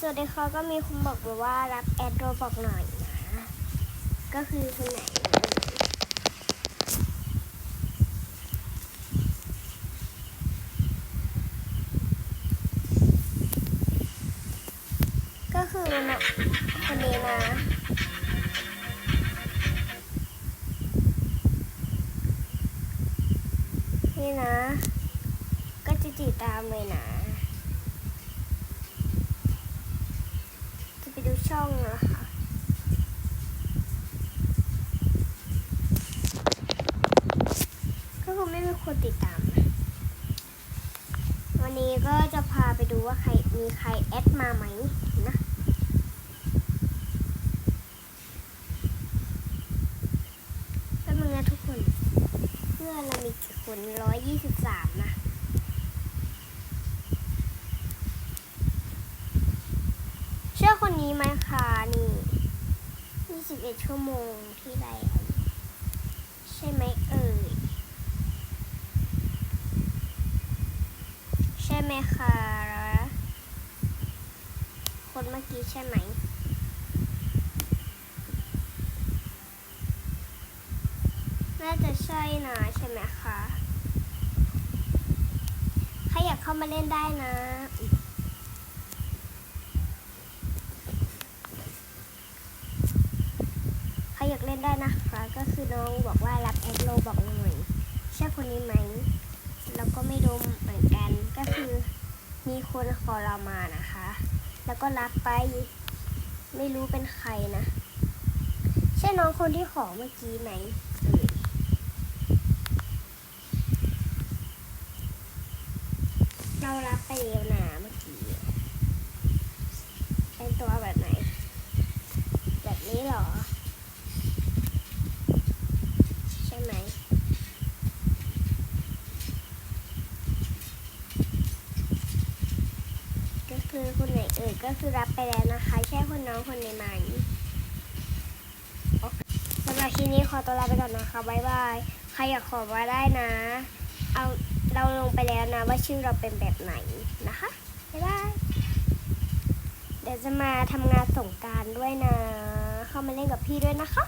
สวัสดีค่ะก็มีคนบอกว่ารับแอดโรบอกหน่อยนะ ก็คือคนไหนก็คือนะคนนี้นะนี่นะ ก็จะติดตามเลยนะ จะไปดู ช่องนะคะ ก็คงไม่มีคนติดตาม วันนี้ก็จะพาไปดูว่าใครมีใครแอดมาไหมนะแป๊บนึงนะทุกคน เพื่อนเรามีกี่คนร้อยยี่สิบสามนะ เชื่อ คนนี้ไหมคะนี่ยี่สิบเอ็ดชั่วโมงที่แล้วใช่ไหมเอ่ย ใช่ไหมคะคนเมื่อกี้ใช่ไหมน่าจะใช่นะใช่ไหมคะ ใครอยากเข้ามาเล่นได้นะ ใคร อยากเล่นได้นะคะ ก็คือน้องบอกว่ารับแอดโลบอกหน่อยใช่คนนี้ไหมเราก็ไม่รู้เหมือนกันก็คือมีคนขอเรามานะคะ แล้วก็รับไปไม่รู้เป็นใครนะ ใช่น้องคนที่ขอเมื่อกี้ไหมเรารับไปแล้วนะเมื่อกี้ เป็นตัวแบบไหน แบบนี้หรอ ใช่ไหม ก็ คือคนไหนเอ่ยก็คือรับไปแล้วนะคะ แค่คนน้องคนในไหมโอเคสำหรับคลิปนี้ขอตัวลาไปก่อนนะคะบ๊ายบายใครอยากขอมาได้นะ เอาเราลงไปแล้วนะว่าชื่อเราเป็นแบบไหนนะคะบ๊ายบายเดี๋ยวจะมาทำงานส่งกรารด้วยนะ เข้ามาเล่นกับพี่ด้วยนะคะ